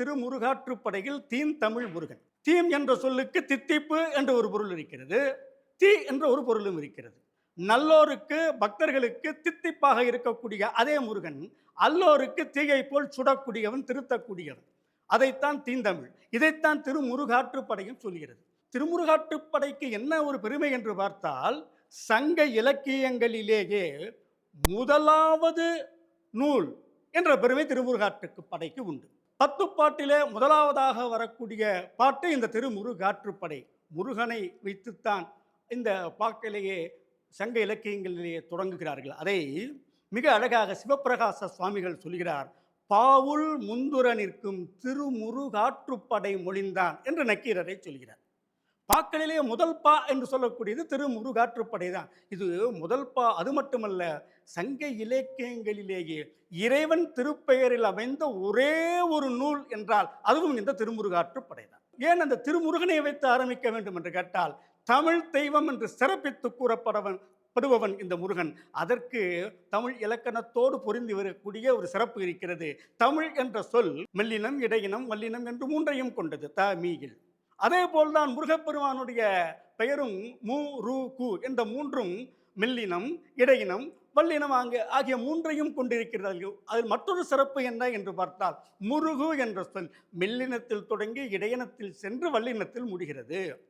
திருமுருகாற்றுப்படையில் தீம் தமிழ் முருகன். தீம் என்ற சொல்லுக்கு தித்திப்பு என்ற ஒரு பொருள் இருக்கிறது. தீ என்ற ஒரு பொருளும் இருக்கிறது. நல்லோருக்கு பக்தர்களுக்கு தித்திப்பாக இருக்கக்கூடிய அதே முருகன் அல்லோருக்கு தீயை போல் சுடக்கூடியவன் திருத்தக்கூடியவன். அதைத்தான் தீந்தமிழ் இதைத்தான் திருமுருகாற்றுப்படையும் சொல்கிறது. திருமுருகாற்றுப்படைக்கு என்ன ஒரு பெருமை என்று பார்த்தால் சங்க இலக்கியங்களிலேயே முதலாவது நூல் என்ற பெருமை திருமுருகாற்றுக்கு படைக்கு உண்டு. பத்து பாட்டிலே முதலாவதாக வரக்கூடிய பாட்டு இந்த திருமுருகாற்றுப்படை. முருகனை வைத்துத்தான் இந்த பாட்டிலேயே சங்க இலக்கியங்களிலேயே தொடங்குகிறார்கள். அதை மிக அழகாக சிவப்பிரகாச சுவாமிகள் சொல்கிறார் பாவுல் முந்துர நிற்கும் திருமுருகாற்றுப்படை மொழிந்தான் என்று நக்கீரரை சொல்கிறார். பாக்களிலே முதல் பா என்று சொல்லக்கூடியது திருமுருகாற்றுப்படை தான் இது முதல் பா அது மட்டுமல்ல சங்க இலக்கியங்களிலேயே இறைவன் திருப்பெயரில் அமைந்த ஒரே ஒரு நூல் என்றால் அதுவும் இந்த திருமுருகாற்றுப்படை தான் ஏன் அந்த திருமுருகனை வைத்து ஆரம்பிக்க வேண்டும் என்று கேட்டால் தமிழ் தெய்வம் என்று சிறப்பித்து கூறப்படவன் படுபவன் இந்த முருகன். அதற்கு தமிழ் இலக்கணத்தோடு பொருந்தி வரக்கூடிய ஒரு சிறப்பு இருக்கிறது. தமிழ் என்ற சொல் மெல்லினம் இடையினம் வல்லினம் என்று மூன்றையும் கொண்டது. த மீகில் அதே போல்தான் முருகப்பெருமானுடைய பெயரும் மு ரு கு என்ற மூன்றும் மெல்லினம் இடையினம் வல்லினம் ஆகிய ஆகிய மூன்றையும் கொண்டிருக்கிறார்கள். அதில் மற்றொரு சிறப்பு என்ன என்று பார்த்தால் முருகு என்ற சொல் மெல்லினத்தில் தொடங்கி இடையினத்தில் சென்று வல்லினத்தில் முடிகிறது.